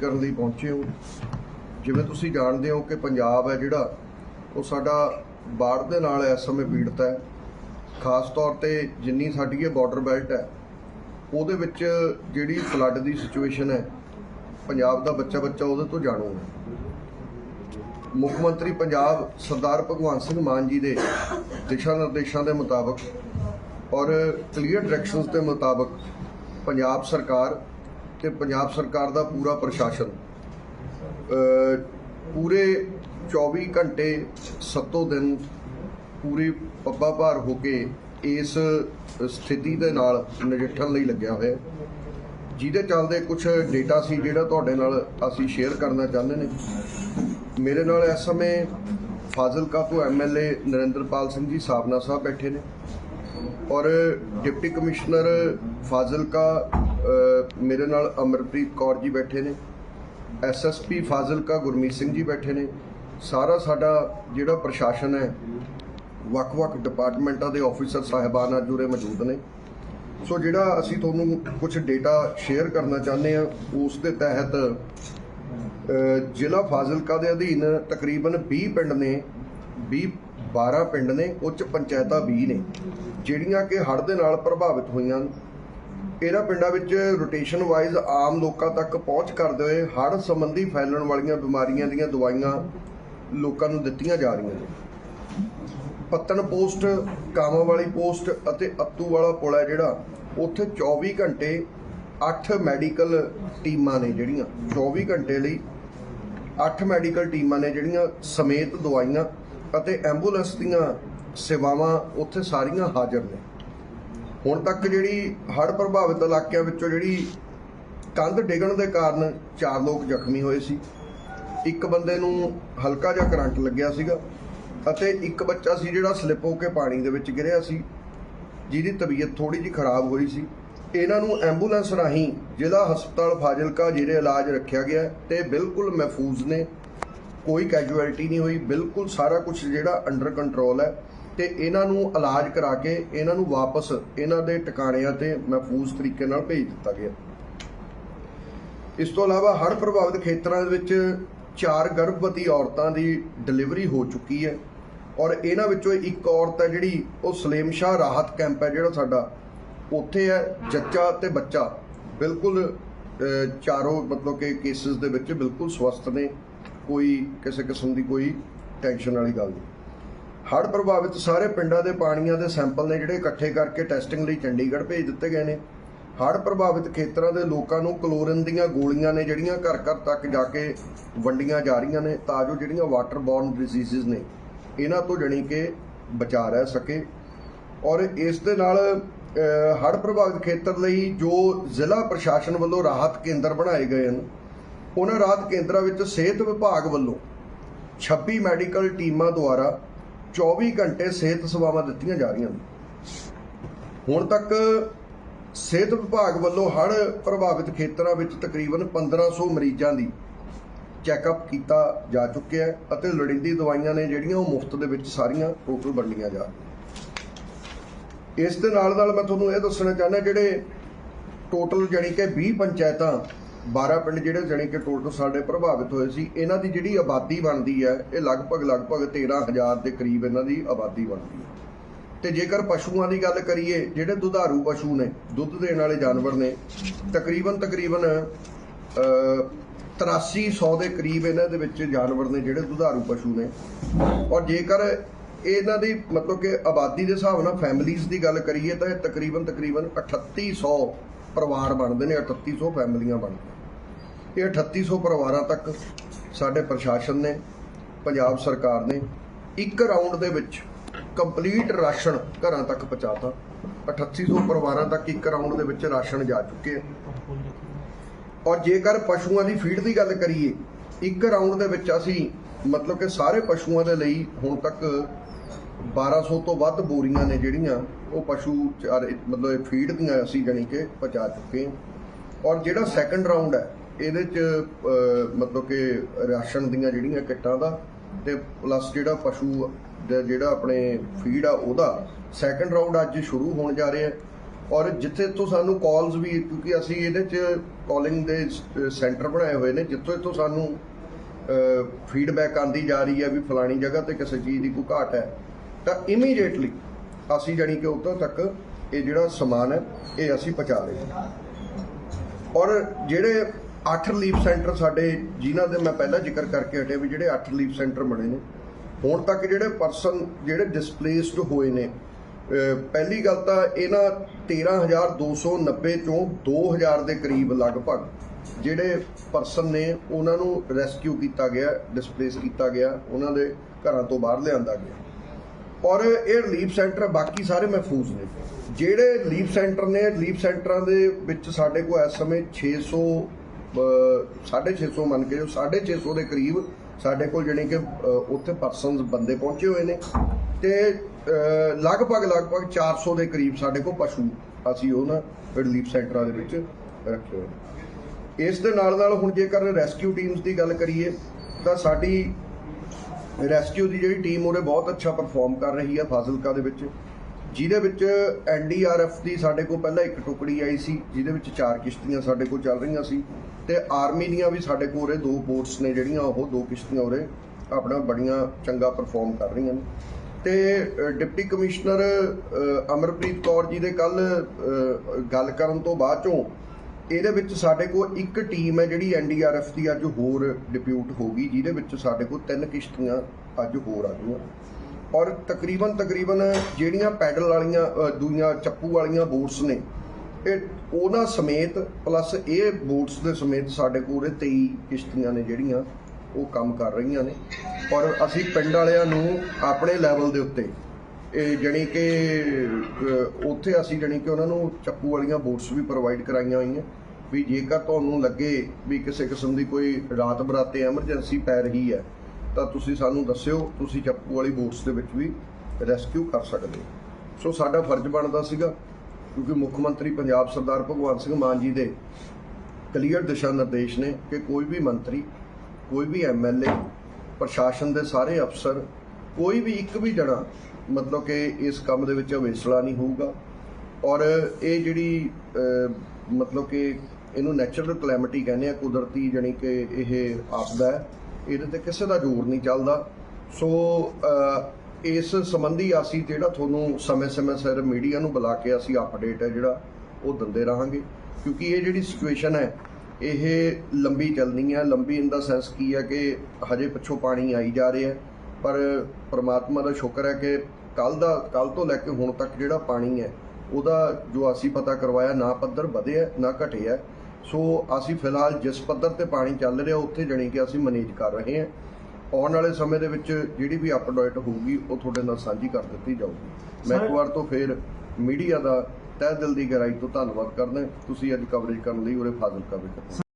ਕਰਨ ਲਈ ਪਹੁੰਚੇ ਹੋ। ਜਿਵੇਂ ਤੁਸੀਂ ਜਾਣਦੇ ਹੋ ਕਿ ਪੰਜਾਬ ਹੈ ਜਿਹੜਾ, ਉਹ ਸਾਡਾ ਬਾੜ ਦੇ ਨਾਲ ਇਸ ਸਮੇਂ ਪੀੜਤ ਹੈ। ਖਾਸ ਤੌਰ ਤੇ ਜਿੰਨੀ ਸਾਡੀ ਇਹ ਬਾਰਡਰ ਬੈਲਟ ਹੈ, ਉਹਦੇ ਵਿੱਚ ਜਿਹੜੀ ਫਲੱਡ ਦੀ ਸਿਚੁਏਸ਼ਨ ਹੈ, ਪੰਜਾਬ ਦਾ ਬੱਚਾ ਬੱਚਾ ਉਹਦੇ ਤੋਂ ਜਾਣੂ ਹੈ। ਮੁੱਖ ਮੰਤਰੀ ਪੰਜਾਬ ਸਰਦਾਰ ਭਗਵੰਤ ਸਿੰਘ ਮਾਨ ਜੀ ਦੇ ਦਿਸ਼ਾ ਨਿਰਦੇਸ਼ਾਂ ਦੇ ਮੁਤਾਬਕ ਔਰ ਕਲੀਅਰ ਡਾਇਰੈਕਸ਼ਨਸ ਦੇ ਮੁਤਾਬਕ ਪੰਜਾਬ ਸਰਕਾਰ ਤੇ ਪੰਜਾਬ ਸਰਕਾਰ ਦਾ ਪੂਰਾ ਪ੍ਰਸ਼ਾਸਨ ਪੂਰੇ 24 ਘੰਟੇ ਸੱਤੋਂ ਦਿਨ ਪੂਰੀ ਪੱਬਾ ਭਾਰ ਹੋ ਕੇ ਇਸ ਸਥਿਤੀ ਦੇ ਨਾਲ ਨਜਿੱਠਣ ਲਈ ਲੱਗਿਆ ਹੋਇਆ ਜਿਹਦੇ ਚੱਲਦੇ ਕੁਝ ਡੇਟਾ ਸੀ ਜਿਹੜਾ ਤੁਹਾਡੇ ਨਾਲ ਅਸੀਂ ਸ਼ੇਅਰ ਕਰਨਾ ਚਾਹੁੰਦੇ ਨੇ। ਮੇਰੇ ਨਾਲ ਇਸ ਸਮੇਂ ਫਾਜ਼ਿਲਕਾ ਤੋਂ ਐਮਐਲਏ ਨਰਿੰਦਰਪਾਲ ਸਿੰਘ ਜੀ ਸਾਬਨਾ ਸਾਹਿਬ ਬੈਠੇ ਨੇ ਔਰ ਡਿਪਟੀ ਕਮਿਸ਼ਨਰ ਫਾਜ਼ਿਲਕਾ ਮੇਰੇ ਨਾਲ ਅਮਰਪ੍ਰੀਤ ਕੌਰ ਜੀ ਬੈਠੇ ਨੇ ਐਸਐਸਪੀ ਫਾਜ਼ਿਲਕਾ ਗੁਰਮੀਤ ਸਿੰਘ ਜੀ ਬੈਠੇ ਨੇ। ਸਾਰਾ ਸਾਡਾ ਜਿਹੜਾ ਪ੍ਰਸ਼ਾਸਨ ਹੈ ਵੱਖ-ਵੱਖ ਡਿਪਾਰਟਮੈਂਟਾਂ ਦੇ ਆਫੀਸਰ ਸਾਹਿਬਾਨ ਅੱਜ ਉਰੇ ਮੌਜੂਦ ਨੇ। ਸੋ ਜਿਹੜਾ ਅਸੀਂ ਤੁਹਾਨੂੰ ਕੁਝ ਡੇਟਾ ਸ਼ੇਅਰ ਕਰਨਾ ਚਾਹੁੰਦੇ ਆ ਉਸ ਦੇ ਤਹਿਤ ਜ਼ਿਲ੍ਹਾ ਫਾਜ਼ਿਲਕਾ ਦੇ ਅਧੀਨ ਤਕਰੀਬਨ 20 ਪਿੰਡ ਨੇ 20 12 ਪਿੰਡ ਨੇ, ਉੱਚ ਪੰਚਾਇਤਾਂ 20 ਨੇ, ਜਿਹੜੀਆਂ ਕਿ ਹੜ੍ਹ ਦੇ ਨਾਲ ਪ੍ਰਭਾਵਿਤ ਹੋਈਆਂ ਹਨ। ਇਹਨਾਂ ਪਿੰਡਾਂ ਵਿੱਚ ਰੋਟੇਸ਼ਨ ਵਾਈਜ਼ ਆਮ ਲੋਕਾਂ ਤੱਕ ਪਹੁੰਚ ਕਰਦੇ ਹੋਏ ਹੜ੍ਹ ਸੰਬੰਧੀ ਫੈਲਣ ਵਾਲੀਆਂ ਬਿਮਾਰੀਆਂ ਦੀਆਂ ਦਵਾਈਆਂ ਲੋਕਾਂ ਨੂੰ ਦਿੱਤੀਆਂ ਜਾ ਰਹੀਆਂ ਨੇ। ਪੱਤਣ ਪੋਸਟ ਕਾਮਾਂ ਵਾਲੀ ਪੋਸਟ ਅਤੇ ਅੱਤੂ ਵਾਲਾ ਪੁਲ ਹੈ ਜਿਹੜਾ, ਉੱਥੇ 24 ਘੰਟੇ 8 ਮੈਡੀਕਲ ਟੀਮਾਂ ਨੇ ਜਿਹੜੀਆਂ। 24 ਘੰਟੇ ਲਈ 8 ਮੈਡੀਕਲ ਟੀਮਾਂ ਨੇ ਜਿਹੜੀਆਂ ਸਮੇਤ ਦਵਾਈਆਂ ਅਤੇ ਐਂਬੂਲੈਂਸ ਦੀਆਂ ਸੇਵਾਵਾਂ ਉੱਥੇ ਸਾਰੀਆਂ ਹਾਜ਼ਰ ਨੇ। ਹੁਣ ਤੱਕ ਜਿਹੜੀ ਹੜ੍ਹ ਪ੍ਰਭਾਵਿਤ ਇਲਾਕਿਆਂ ਵਿੱਚੋਂ ਜਿਹੜੀ ਕੰਧ ਡਿੱਗਣ ਦੇ ਕਾਰਨ ਚਾਰ ਲੋਕ ਜ਼ਖਮੀ ਹੋਏ ਸੀ। ਇੱਕ ਬੰਦੇ ਨੂੰ ਹਲਕਾ ਜਿਹਾ ਕਰੰਟ ਲੱਗਿਆ ਸੀਗਾ ਅਤੇ ਇੱਕ ਬੱਚਾ ਸੀ ਜਿਹੜਾ ਸਲਿੱਪ ਹੋ ਕੇ ਪਾਣੀ ਦੇ ਵਿੱਚ ਗਿਰਿਆ ਸੀ, ਜਿਹਦੀ ਤਬੀਅਤ ਥੋੜੀ ਜਿਹੀ ਖਰਾਬ ਹੋਈ ਸੀ। ਇਹਨਾਂ ਨੂੰ ਐਂਬੂਲੈਂਸ ਰਾਹੀਂ ਜ਼ਿਲ੍ਹਾ ਹਸਪਤਾਲ ਫਾਜ਼ਿਲਕਾ ਜਿਹੜੇ ਇਲਾਜ ਰੱਖਿਆ ਗਿਆ ਹੈ ਤੇ ਬਿਲਕੁਲ ਮਹਿਫੂਜ਼ ਨੇ। ਕੋਈ ਕੈਜੂਅਲਟੀ ਨਹੀਂ ਹੋਈ, ਬਿਲਕੁਲ ਸਾਰਾ ਕੁਝ ਜਿਹੜਾ ਅੰਡਰ ਕੰਟਰੋਲ ਹੈ। ਤੇ ਇਹਨਾਂ ਨੂੰ ਇਲਾਜ ਕਰਾ ਕੇ ਇਹਨਾਂ ਨੂੰ ਵਾਪਸ ਇਹਨਾਂ ਦੇ ਟਿਕਾਣਿਆਂ ਤੇ ਮਹਿਫੂਜ਼ ਤਰੀਕੇ ਨਾਲ ਭੇਜ ਦਿੱਤਾ ਗਿਆ। ਇਸ ਤੋਂ ਇਲਾਵਾ ਹੜ੍ਹ ਪ੍ਰਭਾਵਿਤ ਖੇਤਰਾਂ ਦੇ ਵਿੱਚ ਚਾਰ ਗਰਭਵਤੀ ਔਰਤਾਂ ਦੀ ਡਿਲੀਵਰੀ ਹੋ ਚੁੱਕੀ ਹੈ ਔਰ ਇਹਨਾਂ ਵਿੱਚੋਂ ਇੱਕ ਔਰਤ ਹੈ ਜਿਹੜੀ ਉਹ ਸਲੇਮ ਸ਼ਾਹ ਰਾਹਤ ਕੈਂਪ ਹੈ ਜਿਹੜਾ ਸਾਡਾ ਉੱਥੇ ਹੈ, ਜੱਚਾ ਤੇ ਬੱਚਾ। ਬਿਲਕੁਲ ਚਾਰੋਂ ਮਤਲਬ ਕਿ ਕੇਸਿਸ ਦੇ ਵਿੱਚ ਬਿਲਕੁਲ ਸਵਸਥ ਨੇ, ਕੋਈ ਕਿਸੇ ਕਿਸਮ ਦੀ ਕੋਈ ਟੈਨਸ਼ਨ ਵਾਲੀ ਗੱਲ ਨਹੀਂ। ਹੜ੍ਹ ਪ੍ਰਭਾਵਿਤ ਸਾਰੇ ਪਿੰਡਾਂ ਦੇ ਪਾਣੀਆਂ ਦੇ ਸੈਂਪਲ ਨੇ ਜਿਹੜੇ ਇਕੱਠੇ ਕਰਕੇ ਟੈਸਟਿੰਗ ਲਈ ਚੰਡੀਗੜ੍ਹ ਭੇਜ ਦਿੱਤੇ ਗਏ ਨੇ। ਹੜ੍ਹ ਪ੍ਰਭਾਵਿਤ ਖੇਤਰਾਂ ਦੇ ਲੋਕਾਂ ਨੂੰ ਕਲੋਰਿਨ ਦੀਆਂ ਗੋਲੀਆਂ ਨੇ ਜਿਹੜੀਆਂ ਘਰ ਘਰ ਤੱਕ ਜਾ ਕੇ ਵੰਡੀਆਂ ਜਾ ਰਹੀਆਂ ਨੇ, ਤਾਂ ਜੋ ਜਿਹੜੀਆਂ ਵਾਟਰ ਬੋਰਨ ਡਿਜ਼ੀਜ਼ਸ ਨੇ, ਇਹਨਾਂ ਤੋਂ ਜਣੀ ਕਿ ਬਚਾ ਰਹਿ ਸਕੇ। ਔਰ ਇਸ ਦੇ ਨਾਲ ਹੜ੍ਹ ਪ੍ਰਭਾਵਿਤ ਖੇਤਰ ਲਈ ਜੋ ਜ਼ਿਲ੍ਹਾ ਪ੍ਰਸ਼ਾਸਨ ਵੱਲੋਂ ਰਾਹਤ ਕੇਂਦਰ ਬਣਾਏ ਗਏ ਹਨ, ਉਹਨਾਂ ਰਾਹਤ ਕੇਂਦਰਾਂ ਵਿੱਚ ਸਿਹਤ ਵਿਭਾਗ ਵੱਲੋਂ 26 ਮੈਡੀਕਲ ਟੀਮਾਂ ਦੁਆਰਾ 24 ਘੰਟੇ ਸਿਹਤ ਸੇਵਾਵਾਂ ਦਿੱਤੀਆਂ ਜਾ ਰਹੀਆਂ ਨੇ। ਹੁਣ ਤੱਕ ਸਿਹਤ ਵਿਭਾਗ ਵੱਲੋਂ ਹੜ੍ਹ ਪ੍ਰਭਾਵਿਤ ਖੇਤਰਾਂ ਵਿੱਚ ਤਕਰੀਬਨ 1500 ਮਰੀਜ਼ਾਂ ਦੀ ਚੈੱਕਅਪ ਕੀਤਾ ਜਾ ਚੁੱਕਿਆ ਹੈ ਅਤੇ ਲੋੜੀਂਦੀ ਦਵਾਈਆਂ ਨੇ ਜਿਹੜੀਆਂ ਉਹ ਮੁਫਤ ਦੇ ਵਿੱਚ ਸਾਰੀਆਂ ਟੋਟਲ ਵੰਡੀਆਂ ਜਾ ਰਹੀਆਂ। ਇਸ ਦੇ ਨਾਲ ਨਾਲ ਮੈਂ ਤੁਹਾਨੂੰ ਇਹ ਦੱਸਣਾ ਚਾਹੁੰਦਾ, ਜਿਹੜੇ ਟੋਟਲ ਜਾਣੀ ਕਿ 20 ਪੰਚਾਇਤਾਂ 12 ਪਿੰਡ ਜਿਹੜੇ ਜਾਣੀ ਕਿ ਟੋਟਲ ਸਾਡੇ ਪ੍ਰਭਾਵਿਤ ਹੋਏ ਸੀ, ਇਹਨਾਂ ਦੀ ਜਿਹੜੀ ਆਬਾਦੀ ਬਣਦੀ ਹੈ, ਇਹ ਲਗਭਗ ਲਗਭਗ 13000 ਦੇ ਕਰੀਬ ਇਹਨਾਂ ਦੀ ਆਬਾਦੀ ਬਣਦੀ ਹੈ। ਤੇ ਜੇਕਰ ਪਸ਼ੂਆਂ ਦੀ ਗੱਲ ਕਰੀਏ, ਜਿਹੜੇ ਦੁਧਾਰੂ ਪਸ਼ੂ ਨੇ, ਦੁੱਧ ਦੇਣ ਵਾਲੇ ਜਾਨਵਰ ਨੇ, ਤਕਰੀਬਨ ਤਕਰੀਬਨ ਅ 8300 ਦੇ ਕਰੀਬ ਇਹਨਾਂ ਦੇ ਵਿੱਚ ਜਾਨਵਰ ਨੇ ਜਿਹੜੇ ਦੁਧਾਰੂ ਪਸ਼ੂ ਨੇ। ਔਰ ਜੇਕਰ ਇਹਨਾਂ ਦੀ ਮਤਲਬ ਕਿ ਆਬਾਦੀ ਦੇ ਹਿਸਾਬ ਨਾਲ ਫੈਮਿਲੀਜ਼ ਦੀ ਗੱਲ ਕਰੀਏ, ਤਾਂ ਇਹ ਤਕਰੀਬਨ ਤਕਰੀਬਨ 3800 ਪਰਿਵਾਰ ਬਣਦੇ ਨੇ 3800 ਫੈਮਲੀਆਂ ਬਣਦੀਆਂ। ਇਹ 3800 ਪਰਿਵਾਰਾਂ ਤੱਕ ਸਾਡੇ ਪ੍ਰਸ਼ਾਸਨ ਨੇ, ਪੰਜਾਬ ਸਰਕਾਰ ਨੇ ਇੱਕ ਰਾਉਂਡ ਦੇ ਵਿੱਚ ਕੰਪਲੀਟ ਰਾਸ਼ਨ ਘਰਾਂ ਤੱਕ ਪਹੁੰਚਾਤਾ। 3800 ਪਰਿਵਾਰਾਂ ਤੱਕ ਇੱਕ ਰਾਉਂਡ ਦੇ ਵਿੱਚ ਰਾਸ਼ਨ ਜਾ ਚੁੱਕੇ ਹੈ ਔਰ ਜੇਕਰ ਪਸ਼ੂਆਂ ਦੀ ਫੀਡ ਦੀ ਗੱਲ ਕਰੀਏ, ਇੱਕ ਰਾਉਂਡ ਦੇ ਵਿੱਚ ਅਸੀਂ ਮਤਲਬ ਕਿ ਸਾਰੇ ਪਸ਼ੂਆਂ ਦੇ ਲਈ ਹੁਣ ਤੱਕ 1200 ਤੋਂ ਵੱਧ ਬੋਰੀਆਂ ਨੇ ਜਿਹੜੀਆਂ ਉਹ ਪਸ਼ੂ ਚਾਰ, ਮਤਲਬ ਇਹ ਫੀਡ ਦੀਆਂ ਅਸੀਂ ਜਾਣੀ ਕਿ ਪਹੁੰਚਾ ਚੁੱਕੇ ਹਾਂ। ਔਰ ਜਿਹੜਾ ਸੈਕੰਡ ਰਾਉਂਡ ਹੈ, ਇਹਦੇ ਚ ਮਤਲਬ ਕਿ ਰਾਸ਼ਨ ਦੀਆਂ ਜਿਹੜੀਆਂ ਕਿੱਟਾਂ ਦਾ ਤੇ ਪਲੱਸ ਜਿਹੜਾ ਪਸ਼ੂ ਦਾ ਜਿਹੜਾ ਆਪਣੇ ਫੀਡ ਆ ਉਹਦਾ ਸੈਕੰਡ ਰਾਉਂਡ ਅੱਜ ਸ਼ੁਰੂ ਹੋਣ ਜਾ ਰਿਹਾ ਹੈ ਔਰ ਜਿੱਥੇ ਤੋਂ ਸਾਨੂੰ ਕਾਲਸ ਵੀ, ਕਿਉਂਕਿ ਅਸੀਂ ਇਹਦੇ 'ਚ ਕਾਲਿੰਗ ਦੇ ਸੈਂਟਰ ਬਣਾਏ ਹੋਏ ਨੇ, ਜਿੱਥੋਂ ਇੱਥੋਂ ਸਾਨੂੰ ਫੀਡਬੈਕ ਆਂਦੀ ਜਾ ਰਹੀ ਹੈ ਵੀ ਫਲਾਣੀ ਜਗ੍ਹਾ ਤੇ ਕਿਸੇ ਚੀਜ਼ ਦੀ ਕੋਈ ਘਾਟ ਹੈ। ਤਾਂ ਇਮੀਡੀਏਟਲੀ ਅਸੀਂ ਜਾਣੀ ਕਿ ਉਦੋਂ ਤੱਕ ਇਹ ਜਿਹੜਾ ਸਮਾਨ ਹੈ, ਇਹ ਅਸੀਂ ਪਹੁੰਚਾ ਰਹੇ ਔਰ ਜਿਹੜੇ 8 ਰਿਲੀਫ ਸੈਂਟਰ ਸਾਡੇ, ਜਿਨ੍ਹਾਂ ਦੇ ਮੈਂ ਪਹਿਲਾਂ ਜ਼ਿਕਰ ਕਰਕੇ ਹਟਿਆ ਵੀ ਜਿਹੜੇ 8 ਰਿਲੀਫ ਸੈਂਟਰ ਬਣੇ ਨੇ, ਹੁਣ ਤੱਕ ਜਿਹੜੇ ਪਰਸਨ ਜਿਹੜੇ ਡਿਸਪਲੇਸਡ ਹੋਏ ਨੇ ਪਹਿਲੀ ਗੱਲ ਤਾਂ ਇਹਨਾਂ 13290 ਚੋਂ 2000 ਦੇ ਕਰੀਬ ਲਗਭਗ ਜਿਹੜੇ ਪਰਸਨ ਨੇ, ਉਹਨਾਂ ਨੂੰ ਰੈਸਕਿਊ ਕੀਤਾ ਗਿਆ ਡਿਸਪਲੇਸ ਕੀਤਾ ਗਿਆ, ਉਹਨਾਂ ਦੇ ਘਰਾਂ ਤੋਂ ਬਾਹਰ ਲਿਆਂਦਾ ਗਿਆ। ਔਰ ਇਹ ਰਿਲੀਫ ਸੈਂਟਰ ਬਾਕੀ ਸਾਰੇ ਮਹਿਫੂਜ਼ ਨੇ। ਜਿਹੜੇ ਰਿਲੀਫ ਸੈਂਟਰ ਨੇ ਰਿਲੀਫ ਸੈਂਟਰਾਂ ਦੇ ਵਿੱਚ ਸਾਡੇ ਕੋਲ ਇਸ ਸਮੇਂ 600 ਅਹ, 650 ਮੰਨ ਕੇ ਜੋ 650 ਦੇ ਕਰੀਬ ਸਾਡੇ ਕੋਲ ਜਾਣੀ ਕਿ ਉੱਥੇ ਪਰਸਨਸ ਬੰਦੇ ਪਹੁੰਚੇ ਹੋਏ ਨੇ। ਤੇ ਅਹ, ਲਗਭਗ ਲਗਭਗ 400 ਦੇ ਕਰੀਬ ਸਾਡੇ ਕੋਲ ਪਸ਼ੂ ਅਸੀਂ ਉਹਨਾਂ ਰਿਲੀਫ ਸੈਂਟਰਾਂ ਦੇ ਵਿੱਚ ਰੱਖੇ ਹੋਏ ਨੇ। ਇਸ ਦੇ ਨਾਲ ਨਾਲ ਹੁਣ ਜੇਕਰ ਰੈਸਕਿਊ ਟੀਮਸ ਦੀ ਗੱਲ ਕਰੀਏ ਤਾਂ ਸਾਡੀ ਰੈਸਕਿਊ ਦੀ ਜਿਹੜੀ ਟੀਮ ਉਹਨੇ ਬਹੁਤ ਅੱਛਾ ਪਰਫਾਰਮ ਕਰ ਰਹੀ ਹੈ ਫਾਜ਼ਿਲਕਾ ਦੇ ਵਿੱਚ। ਜਿਹਦੇ ਵਿੱਚ ਐਨਡੀਆਰਐਫ ਦੀ ਸਾਡੇ ਕੋਲ ਪਹਿਲਾਂ ਇੱਕ ਟੁਕੜੀ ਆਈ ਸੀ, ਜਿਹਦੇ ਵਿੱਚ ਚਾਰ ਕਿਸ਼ਤੀਆਂ ਸਾਡੇ ਕੋਲ ਚੱਲ ਰਹੀਆਂ ਸੀ ਤੇ ਆਰਮੀ ਦੀਆਂ ਵੀ ਸਾਡੇ ਕੋਲ ਉਰੇ ਦੋ ਬੋਟਸ ਨੇ ਜਿਹੜੀਆਂ, ਉਹ ਦੋ ਕਿਸ਼ਤੀਆਂ ਉਰੇ ਆਪਣਾ ਬੜੀਆਂ ਚੰਗਾ ਪਰਫਾਰਮ ਕਰ ਰਹੀਆਂ ਨੇ। ਤੇ ਡਿਪਟੀ ਕਮਿਸ਼ਨਰ ਅਮਰਪ੍ਰੀਤ ਕੌਰ ਜੀ ਦੇ ਕੱਲ ਗੱਲ ਕਰਨ ਤੋਂ ਬਾਅਦ ਚੋਂ ਇਹਦੇ ਵਿੱਚ ਸਾਡੇ ਕੋਲ ਇੱਕ ਟੀਮ ਹੈ ਜਿਹੜੀ ਐਨਡੀਆਰਐਫ ਦੀ ਅੱਜ ਹੋਰ ਡਿਪਿਊਟ ਹੋ ਗਈ, ਜਿਹਦੇ ਵਿੱਚ ਸਾਡੇ ਕੋਲ ਤਿੰਨ ਕਿਸ਼ਤੀਆਂ ਅੱਜ ਹੋਰ ਆ ਗਈਆਂ। ਔਰ ਤਕਰੀਬਨ ਤਕਰੀਬਨ ਜਿਹੜੀਆਂ ਪੈਡਲ ਵਾਲੀਆਂ ਦੂਈਆਂ ਚੱਪੂ ਵਾਲੀਆਂ ਬੋਟਸ ਨੇ, ਇਹ ਉਹਨਾਂ ਸਮੇਤ ਪਲੱਸ ਇਹ ਬੋਟਸ ਦੇ ਸਮੇਤ ਸਾਡੇ ਕੋਲ ਇਹ 23 ਕਿਸ਼ਤੀਆਂ ਨੇ ਜਿਹੜੀਆਂ ਉਹ ਕੰਮ ਕਰ ਰਹੀਆਂ ਨੇ। ਔਰ ਅਸੀਂ ਪਿੰਡ ਵਾਲਿਆਂ ਨੂੰ ਆਪਣੇ ਲੈਵਲ ਦੇ ਉੱਤੇ, ਇਹ ਜਣੀ ਕਿ ਉੱਥੇ ਅਸੀਂ ਜਣੀ ਕਿ ਉਹਨਾਂ ਨੂੰ ਚੱਪੂ ਵਾਲੀਆਂ ਬੋਟਸ ਵੀ ਪ੍ਰੋਵਾਈਡ ਕਰਾਈਆਂ ਹੋਈਆਂ। ਵੀ ਜੇਕਰ ਤੁਹਾਨੂੰ ਲੱਗੇ ਵੀ ਕਿਸੇ ਕਿਸਮ ਦੀ ਕੋਈ ਰਾਤ ਬਰਾਤੇ ਐਮਰਜੈਂਸੀ ਪੈ ਰਹੀ ਹੈ, ਤਾਂ ਤੁਸੀਂ ਸਾਨੂੰ ਦੱਸਿਓ, ਤੁਸੀਂ ਚੱਪੂ ਵਾਲੀ ਬੋਟਸ ਦੇ ਵਿੱਚ ਵੀ ਰੈਸਕਿਊ ਕਰ ਸਕਦੇ ਹੋ। ਸੋ ਸਾਡਾ ਫਰਜ਼ ਬਣਦਾ ਸੀਗਾ, ਕਿਉਂਕਿ ਮੁੱਖ ਮੰਤਰੀ ਪੰਜਾਬ ਸਰਦਾਰ ਭਗਵੰਤ ਸਿੰਘ ਮਾਨ ਜੀ ਦੇ ਕਲੀਅਰ ਦਿਸ਼ਾ ਨਿਰਦੇਸ਼ ਨੇ ਕਿ ਕੋਈ ਵੀ ਮੰਤਰੀ, ਕੋਈ ਵੀ ਐਮਐਲਏ ਪ੍ਰਸ਼ਾਸਨ ਦੇ ਸਾਰੇ ਅਫਸਰ, ਕੋਈ ਵੀ ਇੱਕ ਵੀ ਜਣਾ, ਮਤਲਬ ਕਿ ਇਸ ਕੰਮ ਦੇ ਵਿੱਚ ਅਵੇਸਲਾ ਨਹੀਂ ਹੋਊਗਾ। ਔਰ ਇਹ ਜਿਹੜੀ ਮਤਲਬ ਕਿ ਇਹਨੂੰ ਨੈਚੁਰਲ ਕਲੈਮਿਟੀ ਕਹਿੰਦੇ ਆ, ਕੁਦਰਤੀ ਜਾਣੀ ਕਿ ਇਹ ਆਪਦਾ ਹੈ, ਇਹਦੇ ਤੇ ਕਿਸੇ ਦਾ ਜ਼ੋਰ ਨਹੀਂ ਚੱਲਦਾ। ਸੋ ਇਸ ਸੰਬੰਧੀ ਅਸੀਂ ਜਿਹੜਾ ਤੁਹਾਨੂੰ ਸਮੇਂ-ਸਮੇਂ ਸਿਰ ਮੀਡੀਆ ਨੂੰ ਬੁਲਾ ਕੇ ਅਸੀਂ ਅਪਡੇਟ ਹੈ ਜਿਹੜਾ, ਉਹ ਦਿੰਦੇ ਰਹਾਂਗੇ। ਕਿਉਂਕਿ ਇਹ ਜਿਹੜੀ ਸਿਚੁਏਸ਼ਨ ਹੈ, ਇਹ ਲੰਬੀ ਚੱਲਣੀ ਹੈ। ਲੰਬੀ ਇਨ ਦਾ ਸੈਂਸ ਕੀ ਹੈ ਕਿ ਹਜੇ ਪਿੱਛੋਂ ਪਾਣੀ ਆਈ ਜਾ ਰਿਹਾ ਹੈ। ਪਰ ਪ੍ਰਮਾਤਮਾ ਦਾ ਸ਼ੁਕਰ ਹੈ ਕਿ ਕੱਲ ਦਾ ਕੱਲ ਤੋਂ ਲੈ ਕੇ ਹੁਣ ਤੱਕ ਜਿਹੜਾ ਪਾਣੀ ਹੈ, ਉਹਦਾ ਜੋ ਅਸੀਂ ਪਤਾ ਕਰਵਾਇਆ, ਨਾ ਪੱਧਰ ਵਧਿਆ, ਨਾ ਘਟਿਆ। ਸੋ ਅਸੀਂ ਫਿਲਹਾਲ ਜਿਸ ਪੱਧਰ ਤੇ ਪਾਣੀ ਚੱਲ ਰਿਹਾ ਉੱਥੇ ਜਣੀ ਕਿ ਅਸੀਂ ਮੈਨੇਜ ਕਰ ਰਹੇ ਹਾਂ। ਆਉਣ ਵਾਲੇ ਸਮੇਂ ਦੇ ਵਿੱਚ ਜਿਹੜੀ ਵੀ ਅਪਡੇਟ ਹੋਊਗੀ ਉਹ ਤੁਹਾਡੇ ਨਾਲ ਸਾਂਝੀ ਕਰ ਦਿੱਤੀ ਜਾਊਗੀ। ਮੈਂ ਇੱਕ ਵਾਰ ਤੋਂ ਫੇਰ ਮੀਡੀਆ ਦਾ ਤਹਿ ਦਿਲ ਦੀ ਗਹਿਰਾਈ ਤੋਂ ਧੰਨਵਾਦ ਕਰਦਾ। ਤੁਸੀਂ ਅੱਜ ਕਵਰੇਜ ਕਰਨ ਲਈ ਉਰੇ ਫਾਜ਼ਿਲ ਕਰ ਰਹੇ